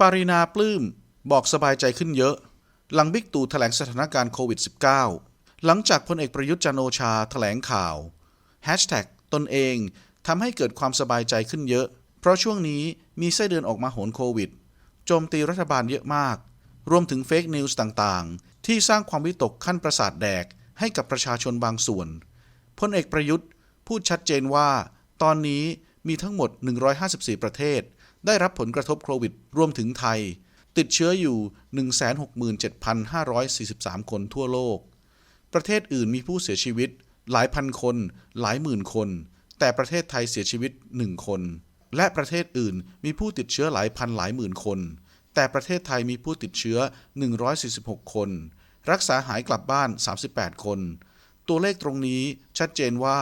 ปารินาปลื้มบอกสบายใจขึ้นเยอะ หลังบิ๊กตู่แถลงสถานการณ์โควิด -19 หลังจากพลเอกประยุทธ์จันโอชาแถลงข่าวแฮชแท็กตนเองทำให้เกิดความสบายใจขึ้นเยอะ เพราะช่วงนี้มีไส้เดือนออกมาโหนโควิด โจมตีรัฐบาลเยอะมาก รวมถึงเฟกนิวส์ต่างๆ ที่สร้างความวิตกขั้นประสาทแดกให้กับประชาชนบางส่วน พลเอกประยุทธ์พูดชัดเจนว่า ตอนนี้มีทั้งหมด 154 ประเทศ ได้รับผลกระทบโควิด รวมถึงไทย ติดเชื้ออยู่ 167,543 คนทั่วโลก ประเทศอื่นมีผู้เสียชีวิต หลายพันคน หลายหมื่นคน แต่ประเทศไทยเสียชีวิต 1 คน และประเทศอื่นมีผู้ติดเชื้อหลายพันหลายหมื่นคน แต่ประเทศไทยมีผู้ติดเชื้อ 146 คน รักษาหายกลับบ้าน 38 คน ตัวเลขตรงนี้ชัดเจนว่า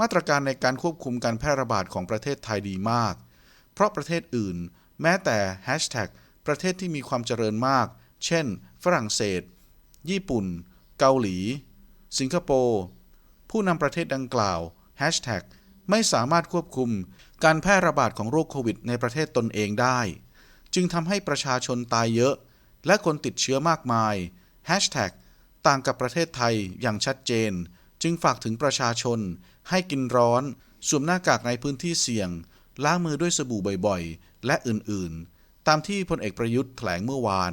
มาตรการในการควบคุมการแพร่ระบาดของประเทศไทยดีมาก เพราะประเทศอื่น แม้แต่แฮชแท็กประเทศที่มีความเจริญมาก เช่น ฝรั่งเศส ญี่ปุ่น เกาหลี สิงคโปร์ ผู้นำประเทศดังกล่าวแฮชแท็กไม่สามารถควบคุมการแพร่ระบาดของโรคโควิดในประเทศตนเองได้ จึงทำให้ประชาชนตายเยอะ และคนติดเชื้อมากมายแฮชแท็กต่างกับประเทศไทยอย่างชัดเจน จึงฝากถึงประชาชนให้กินร้อน สวมหน้ากากในพื้นที่เสี่ยง ล้างมือด้วยสบู่บ่อยๆ และอื่นๆ ตามที่พลเอกประยุทธ์แถลงเมื่อวาน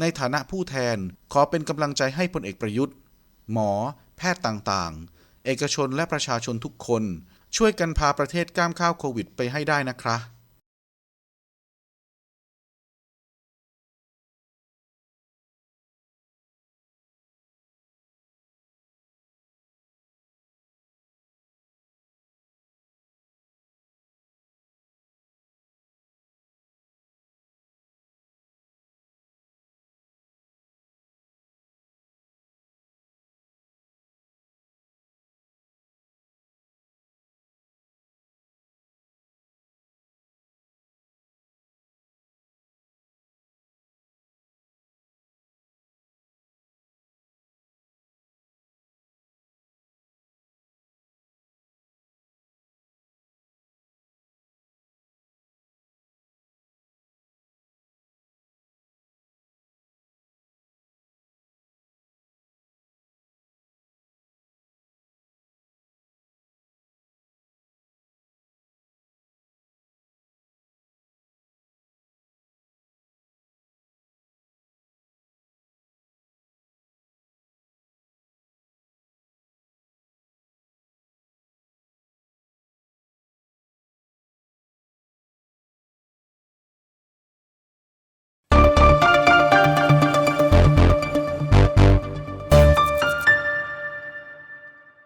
ในฐานะผู้แทนขอเป็นกำลังใจให้พลเอกประยุทธ์ หมอ แพทย์ต่างๆ เอกชนและประชาชนทุกคน ช่วยกันพาประเทศก้ามข้าวโควิดไปให้ได้นะครับ